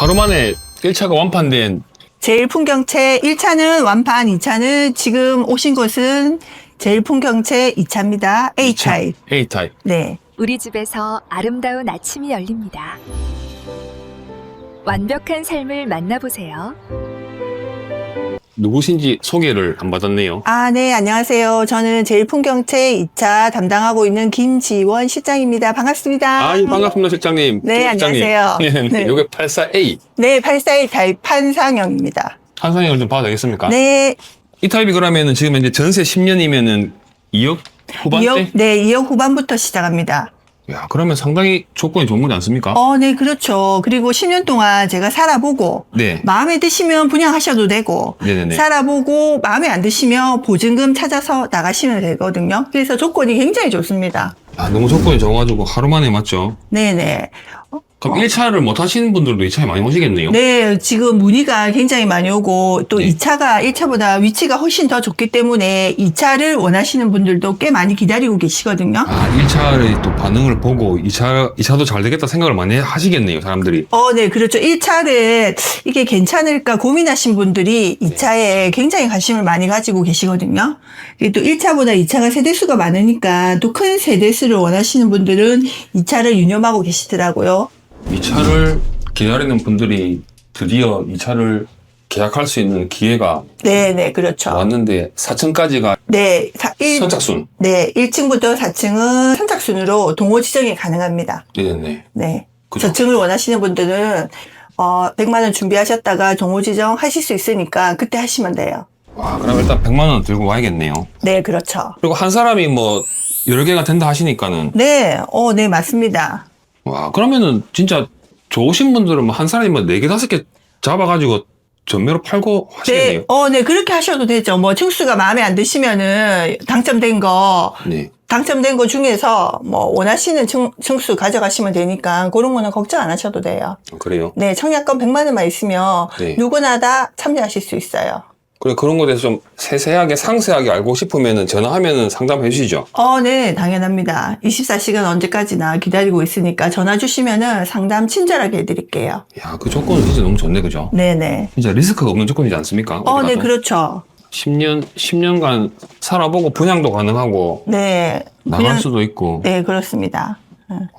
하루 만에 1차가 완판된 제일 풍경채 1차는 완판, 2차는 지금 오신 곳은 제일 풍경채 2차입니다. A타입. A타입. 네. 우리 집에서 아름다운 아침이 열립니다. 완벽한 삶을 만나보세요. 누구신지 소개를 안 받았네요. 아, 네, 안녕하세요. 저는 제일 풍경채 2차 담당하고 있는 김지원 실장입니다. 반갑습니다. 아, 예, 반갑습니다, 실장님. 네, 김 실장님. 안녕하세요. 네, 네. 네. 요게 84A. 네, 841 타입 판상형입니다. 한상형을 좀 봐도 되겠습니까? 네, 이 타입이 그러면은 지금 이제 전세 10년이면은 2억 후반대? 2억, 네, 2억 후반부터 시작합니다. 야, 그러면 상당히 조건이 좋은 거지 않습니까? 어, 네, 그렇죠. 그리고 10년 동안 제가 살아보고, 네. 마음에 드시면 분양하셔도 되고, 네네네. 살아보고 마음에 안 드시면 보증금 찾아서 나가시면 되거든요. 그래서 조건이 굉장히 좋습니다. 아, 너무 조건이 좋아가지고 하루 만에 맞죠? 네네. 그럼 1차를 못 하시는 분들도 2차에 많이 오시겠네요? 네, 지금 문의가 굉장히 많이 오고 또 네. 2차가 1차보다 위치가 훨씬 더 좋기 때문에 2차를 원하시는 분들도 꽤 많이 기다리고 계시거든요. 아, 1차의 또 반응을 보고 2차, 2차도 잘 되겠다 생각을 많이 하시겠네요, 사람들이. 어, 네, 그렇죠. 1차를 이게 괜찮을까 고민하신 분들이 2차에 굉장히 관심을 많이 가지고 계시거든요. 또 1차보다 2차가 세대수가 많으니까 또 큰 세대수를 원하시는 분들은 2차를 유념하고 계시더라고요. 2차를 기다리는 분들이 드디어 2차를 계약할 수 있는 기회가 네, 네, 그렇죠. 왔는데 4층까지가 네, 사, 일, 선착순. 네, 1층부터 4층은 선착순으로 동호 지정이 가능합니다. 네네. 네. 그죠. 저층을 원하시는 분들은 어, 100만 원 준비하셨다가 동호 지정 하실 수 있으니까 그때 하시면 돼요. 와, 그럼 일단 100만 원 들고 와야겠네요. 네, 그렇죠. 그리고 한 사람이 뭐 여러 개가 된다 하시니까는 네, 어, 네, 맞습니다. 와, 그러면은 진짜 좋으신 분들은 뭐한 사람이 뭐 4개, 5개 잡아가지고 전매로 팔고 하시겠네요. 네, 어, 네, 그렇게 하셔도 되죠. 뭐, 층수가 마음에 안 드시면은, 당첨된 거, 네. 당첨된 거 중에서, 뭐, 원하시는 층, 층수 가져가시면 되니까, 그런 거는 걱정 안 하셔도 돼요. 그래요. 네, 청약권 100만 원만 있으면, 네. 누구나 다 참여하실 수 있어요. 그래 그런 거에 대해서 좀 세세하게 상세하게 알고 싶으면은 전화하면은 상담해 주시죠. 어, 네, 당연합니다. 24시간 언제까지나 기다리고 있으니까 전화 주시면은 상담 친절하게 해드릴게요. 야, 그 조건은 진짜 너무 좋네, 그죠? 네네. 진짜 리스크가 없는 조건이지 않습니까? 어, 네? 그렇죠. 10년, 10년간 살아보고 분양도 가능하고 네. 나갈 그냥- 수도 있고. 네, 그렇습니다.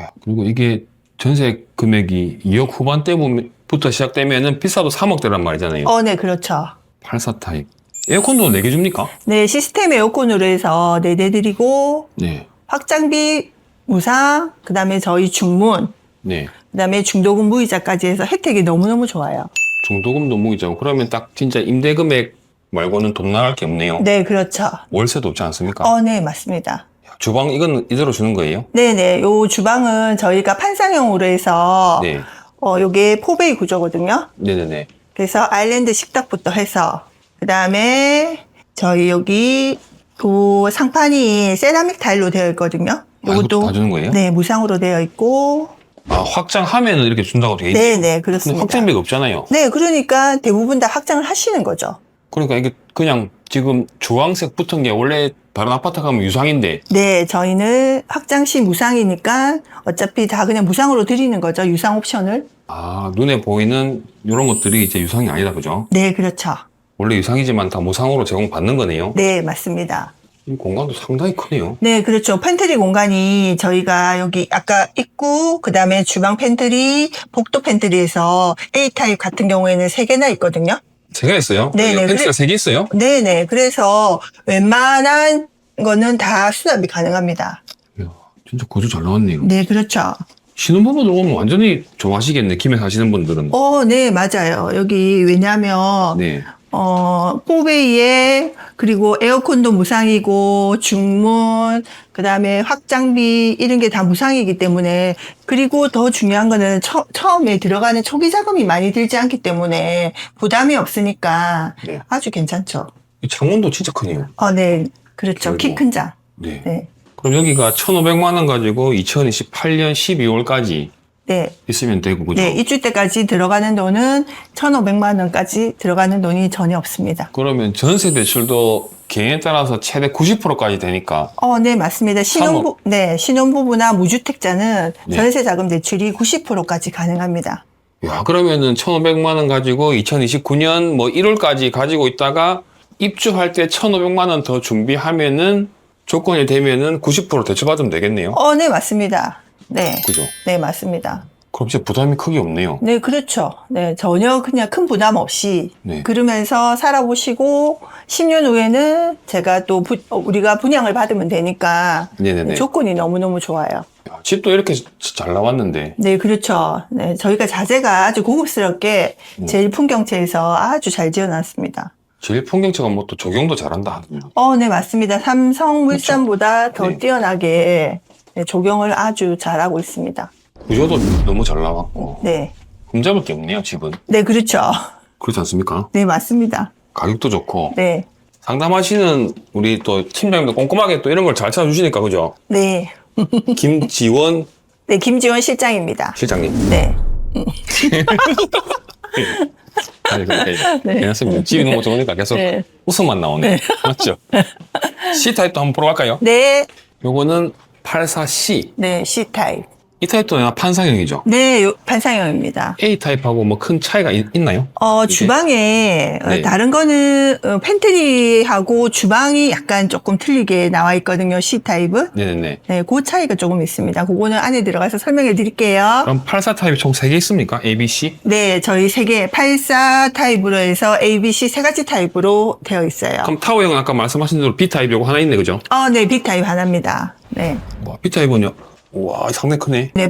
야, 그리고 이게 전세 금액이 2억 후반대부터 시작되면은 비싸도 3억대란 말이잖아요. 어, 네, 그렇죠. 84 타입. 에어컨도 4개 줍니까? 네, 시스템 에어컨으로 해서 네대 드리고, 네. 확장비 무상, 그 다음에 저희 중문, 네. 그 다음에 중도금 무이자까지 해서 혜택이 너무너무 좋아요. 중도금도 무이자고 그러면 딱 진짜 임대 금액 말고는 돈 나갈 게 없네요. 네, 그렇죠. 월세도 없지 않습니까? 어, 네, 맞습니다. 주방 이건 이대로 주는 거예요? 네네. 요 주방은 저희가 판상형으로 해서, 네. 어, 요게 포베이 구조거든요. 네네네. 그래서 아일랜드 식탁부터 해서, 그 다음에 저희 여기 그 상판이 세라믹 타일로 되어 있거든요. 아, 이것도 다 주는 거예요? 네, 무상으로 되어 있고, 아, 확장하면은 이렇게 준다고 되어 있네. 네네, 근데 그렇습니다. 확장비가 없잖아요. 네, 그러니까 대부분 다 확장을 하시는 거죠. 그러니까 이게 그냥 지금 주황색 붙은 게 원래 다른 아파트 가면 유상인데 네, 저희는 확장 시 무상이니까 어차피 다 그냥 무상으로 드리는 거죠. 유상 옵션을. 아, 눈에 보이는 이런 것들이 이제 유상이 아니다, 그죠? 네, 그렇죠. 원래 유상이지만 다 무상으로 제공받는 거네요. 네, 맞습니다. 이 공간도 상당히 크네요. 네, 그렇죠. 팬트리 공간이 저희가 여기 아까 입구, 그 다음에 주방 팬트리, 복도 팬트리에서 A타입 같은 경우에는 세개나 있거든요. 제가 있어요? 네네, 펜스가 그래- 세개 있어요? 네네. 그래서 웬만한 거는 다 수납이 가능합니다. 이야, 진짜 구조 잘 나왔네요. 네, 그렇죠. 신혼부부들 오면 완전히 좋아하시겠네. 김해 사시는 분들은. 어, 네, 맞아요. 여기 왜냐면, 네. 어, 포베이에, 그리고 에어컨도 무상이고, 중문, 그 다음에 확장비, 이런 게 다 무상이기 때문에, 그리고 더 중요한 거는 처, 처음에 들어가는 초기 자금이 많이 들지 않기 때문에 부담이 없으니까 네. 아주 괜찮죠. 이 창문도 진짜 크네요. 어, 네. 그렇죠. 키 큰 장. 네. 네. 그럼 여기가 1,500만 원 가지고 2028년 12월까지 네. 있으면 되고 그죠? 네. 입주 때까지 들어가는 돈은 1,500만 원까지 들어가는 돈이 전혀 없습니다. 그러면 전세 대출도 개인에 따라서 최대 90%까지 되니까 어, 네, 맞습니다. 신혼부, 네, 신혼부부나 무주택자는 네. 전세 자금 대출이 90%까지 가능합니다. 야, 그러면은 1,500만 원 가지고 2029년 뭐 1월까지 가지고 있다가 입주할 때 1,500만 원 더 준비하면은 조건이 되면은 90% 대출받으면 되겠네요. 어, 네, 맞습니다. 네. 그죠? 네, 맞습니다. 그럼 진짜 부담이 크게 없네요. 네, 그렇죠. 네, 전혀 그냥 큰 부담 없이 네. 그러면서 살아보시고 10년 후에는 제가 또 부- 어, 우리가 분양을 받으면 되니까 네네네. 조건이 너무너무 좋아요. 야, 집도 이렇게 잘 나왔는데. 네, 그렇죠. 네, 저희가 자재가 아주 고급스럽게 네. 제일 풍경채에서 아주 잘 지어놨습니다. 제일 풍경차가 뭐 또 적용도 잘한다. 어, 네, 맞습니다. 삼성 물산보다 더 네. 뛰어나게 네, 조경을 아주 잘하고 있습니다. 구조도 너무 잘 나왔고. 네. 흠잡을 게 없네요, 집은. 네, 그렇죠. 그렇지 않습니까? 네, 맞습니다. 가격도 좋고. 네. 상담하시는 우리 또 팀장님도 꼼꼼하게 또 이런 걸 잘 찾아주시니까, 그죠? 네. 김지원 네, 김지원 실장입니다. 실장님. 네. 아니, 네. 괜찮습니다. 집이 너무 좋으니까 계속 네. 웃음만 나오네. 맞죠? C타입도 한번 보러 갈까요? 네. 요거는 84C. 네, C타입. 이 타입도 그냥 판상형이죠. 네, 요- 판상형입니다. A타입하고 뭐 큰 차이가 있, 나요 어, 이게? 주방에, 어, 네. 다른 거는, 어, 팬트리하고 주방이 약간 조금 틀리게 나와 있거든요, C타입은. 네네네. 네, 그 차이가 조금 있습니다. 그거는 안에 들어가서 설명해 드릴게요. 그럼 84 타입이 총 3개 있습니까? A, B, C? 네, 저희 세 개, 84 타입으로 해서 A, B, C 세 가지 타입으로 되어 있어요. 그럼 타워형은 아까 말씀하신 대로 B 타입 요거 하나 있네, 그죠? 어, 네, B 타입 하나입니다. 네. 와, B 타입은요? 우와, 상당히 크네. 네.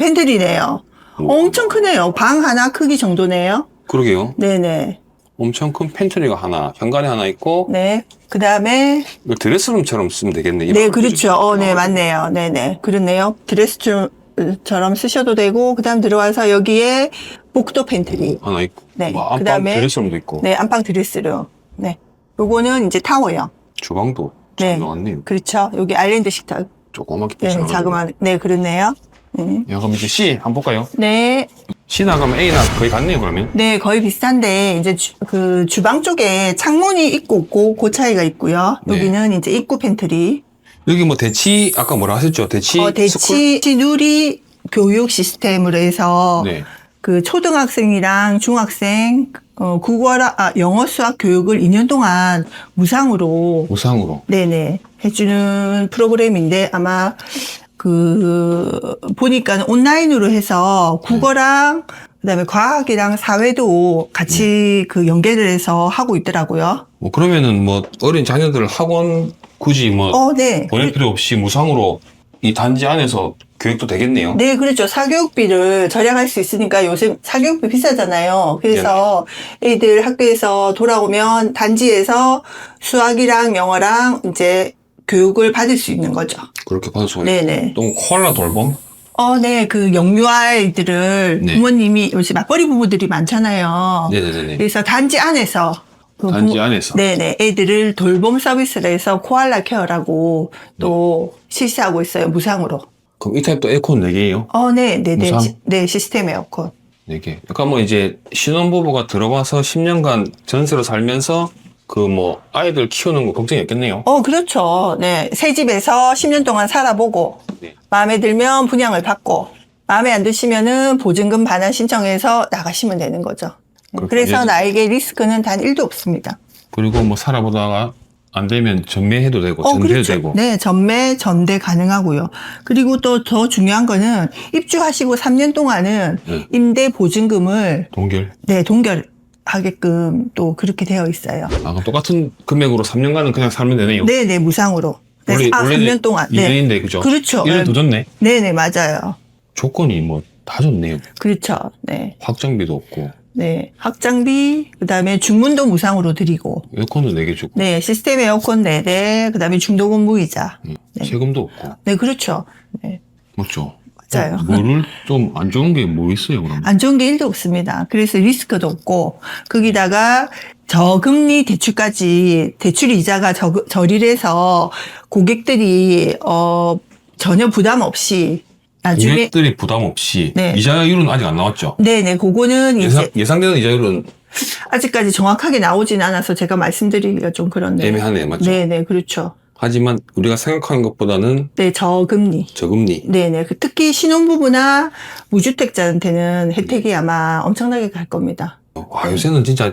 우와. 엄청 크네요. 방 하나 크기 정도네요. 그러게요. 네네. 엄청 큰 팬트리가 하나, 현관에 하나 있고, 네. 그 다음에, 이거 드레스룸처럼 쓰면 되겠네. 이 네, 그렇죠. 어, 네, 맞네요. 네네. 그렇네요. 드레스처럼 쓰셔도 되고, 그 다음 들어와서 여기에 복도 팬트리. 하나 있고. 네, 와, 안방 그다음에 드레스룸도 있고. 네, 안방 드레스룸. 네. 요거는 이제 타워형. 주방도 네. 잘 나왔네요. 그렇죠. 여기 아일랜드 식탁. 조그맣게 네, 붙여놔가지고. 자그마한. 네, 그렇네요. 음. 야, 그럼 이제 C 한번 볼까요? 네. C 나가면 A나 거의 같네요, 그러면. 네, 거의 비슷한데, 이제 주, 그 주방 쪽에 창문이 있고 없고, 그 차이가 있고요. 네. 여기는 이제 입구 팬트리. 여기 뭐 대치, 아까 뭐라 하셨죠? 대치. 어? 대치 누리 교육 시스템으로 해서, 네. 그 초등학생이랑 중학생, 어, 국어라, 아, 영어 수학 교육을 2년 동안 무상으로, 우상으로. 네네, 해주는 프로그램인데, 아마, 그, 보니까 온라인으로 해서 국어랑, 그 다음에 과학이랑 사회도 같이 그 연계를 해서 하고 있더라고요. 뭐 그러면은 뭐 어린 자녀들 학원 굳이 뭐 어, 네. 보낼 필요 없이 무상으로 이 단지 안에서 교육도 되겠네요. 네, 그렇죠. 사교육비를 절약할 수 있으니까 요새 사교육비 비싸잖아요. 그래서 애들 학교에서 돌아오면 단지에서 수학이랑 영어랑 이제 교육을 받을 수 있는 거죠. 그렇게 받을 수가. 네네. 또 코알라 돌봄? 어, 네. 그 영유아이들을 네. 부모님이 요새 맞벌이 부부들이 많잖아요. 네네네. 그래서 단지 안에서 그 단지 부모- 안에서. 네네. 애들을 돌봄 서비스를 해서 코알라 케어라고 또 실시하고 있어요. 무상으로. 그럼 이 타입도 에어컨 4개예요? 어, 네. 네 네. 무상? 시- 네. 시스템 에어컨. 4개. 그러니까 뭐 이제 신혼부부가 들어와서 10년간 전세로 살면서 그 뭐 아이들 키우는 거 걱정이 없겠네요. 어, 그렇죠. 네. 새 집에서 10년 동안 살아보고, 네. 마음에 들면 분양을 받고, 마음에 안 드시면은 보증금 반환 신청해서 나가시면 되는 거죠. 그렇군요. 그래서 나에게 리스크는 단 1도 없습니다. 그리고 뭐 살아보다가 안 되면 전매해도 되고 어, 전세도 그렇죠. 되고. 네, 전매, 전대 가능하고요. 그리고 또 더 중요한 거는 입주하시고 3년 동안은 네. 임대 보증금을 동결. 네, 동결 하게끔 또 그렇게 되어 있어요. 아, 그럼 똑같은 금액으로 3년간은 그냥 살면 되네요. 네, 네, 무상으로. 네, 원래, 아, 원래는 3년 동안. 네. 2년인데, 그죠? 그렇죠. 1년 네. 더 줬네. 네, 네, 맞아요. 조건이 뭐 다 좋네요. 그렇죠. 네. 확장비도 없고, 네. 확장비, 그 다음에 중문도 무상으로 드리고, 에어컨도 4개 주고, 네. 시스템 에어컨 4대, 그 다음에 중도금 무이자. 음, 네. 세금도 없고. 네, 그렇죠. 네. 맞죠? 맞아요. 어, 뭐를 좀 안 좋은 게 뭐 있어요, 그럼? 안 좋은 게 1도 없습니다. 그래서 리스크도 없고, 거기다가 저금리 대출까지, 대출 이자가 저, 저리해서 고객들이, 어, 전혀 부담 없이, 나중에, 고객들이 부담 없이 네. 이자율은 아직 안 나왔죠? 네네, 그거는 예상, 이제 예상되는 이자율은 아직까지 정확하게 나오진 않아서 제가 말씀드리기가 좀 그런데. 애매하네, 맞죠? 네네, 그렇죠. 하지만 우리가 생각하는 것보다는 네, 저금리. 저금리. 네네. 그 특히 신혼부부나 무주택자한테는 혜택이 아마 엄청나게 갈 겁니다. 와, 요새는 진짜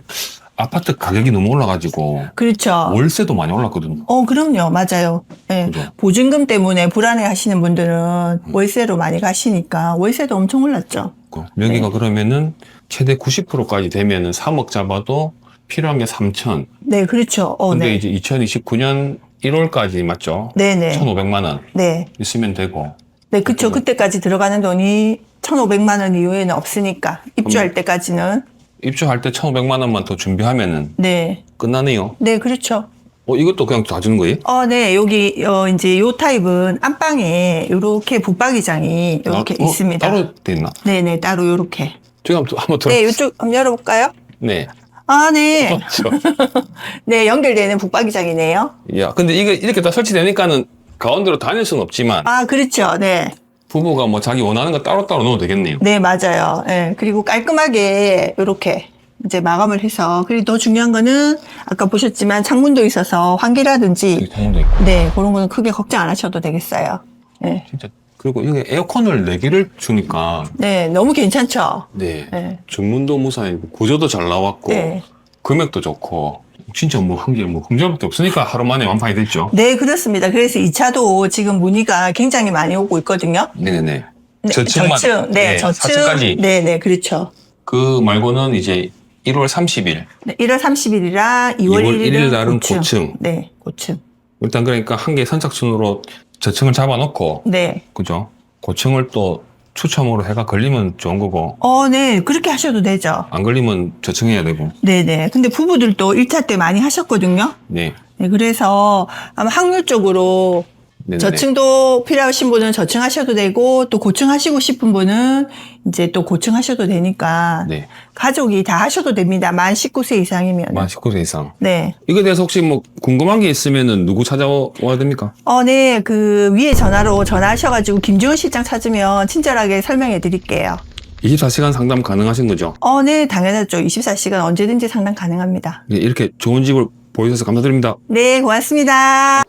아파트 가격이 너무 올라가지고 그렇죠. 월세도 많이 올랐거든요. 어, 그럼요. 맞아요. 예. 그죠? 보증금 때문에 불안해 하시는 분들은 월세로 많이 가시니까 월세도 엄청 올랐죠. 그 여기가 네. 그러면은 최대 90%까지 되면은 3억 잡아도 필요한 게 3천. 네, 그렇죠. 어, 근데 네. 이제 2029년 1월까지 맞죠? 네네. 1,500만 원 네. 있으면 되고. 네, 그쵸. 그때까지 들어가는 돈이 1,500만 원 이후에는 없으니까. 입주할 때까지는. 입주할 때 1,500만 원만 더 준비하면은 네. 끝나네요. 네, 그렇죠. 어, 이것도 그냥 다 주는 거예요? 어, 네. 여기, 어, 이제 요 타입은 안방에 요렇게 붙박이장이 요렇게 아, 어, 있습니다. 따로 돼 있나? 네 네, 따로 요렇게. 제가 한번, 한번 들어. 네, 요쪽 한번 열어 볼까요? 네. 아, 네. 그렇죠. 네, 연결되는 붙박이장이네요. 야, 근데 이게 이렇게 다 설치되니까는 가운데로 다닐 수는 없지만 아, 그렇죠. 네. 부부가 뭐 자기 원하는 거 따로따로 넣어도 되겠네요. 네, 맞아요. 네, 그리고 깔끔하게 요렇게 이제 마감을 해서 그리고 더 중요한 거는 아까 보셨지만 창문도 있어서 환기라든지 창문도 있고. 네, 그런 거는 크게 걱정 안 하셔도 되겠어요. 네. 진짜 그리고 여기 에어컨을 4개를 주니까 네, 너무 괜찮죠? 네. 네. 주문도 무사이고 구조도 잘 나왔고 네. 금액도 좋고 진짜 뭐 한 게 뭐 금전밖에 없으니까 하루 만에 완판이 됐죠. 네, 그렇습니다. 그래서 이 차도 지금 문의가 굉장히 많이 오고 있거든요. 네네네. 네, 저층만 저층, 네, 저층. 4층까지. 네, 네, 그렇죠. 그 말고는 이제 1월 30일 네, 1월 30일이라 2월 2월 1일은 1일 날은 고층. 고층. 네, 고층. 일단 그러니까 한 개 선착순으로 저층을 잡아놓고 네. 그죠? 고층을 또 추첨으로 해가 걸리면 좋은 거고 어, 네, 그렇게 하셔도 되죠. 안 걸리면 저층해야 되고 네, 네. 근데 부부들도 1차 때 많이 하셨거든요. 네. 네, 그래서 아마 확률적으로 네네네. 저층도 필요하신 분은 저층 하셔도 되고 또 고층 하시고 싶은 분은 이제 또 고층 하셔도 되니까 네. 가족이 다 하셔도 됩니다. 만 19세 이상이면. 만 19세 이상. 네. 이거에 대해서 혹시 뭐 궁금한 게 있으면은 누구 찾아와야 됩니까? 어, 네. 그 위에 전화로 전화하셔가지고 김지원 실장 찾으면 친절하게 설명해 드릴게요. 24시간 상담 가능하신 거죠? 어, 네. 당연하죠. 24시간 언제든지 상담 가능합니다. 네, 이렇게 좋은 집을 보여주셔서 감사드립니다. 네. 고맙습니다.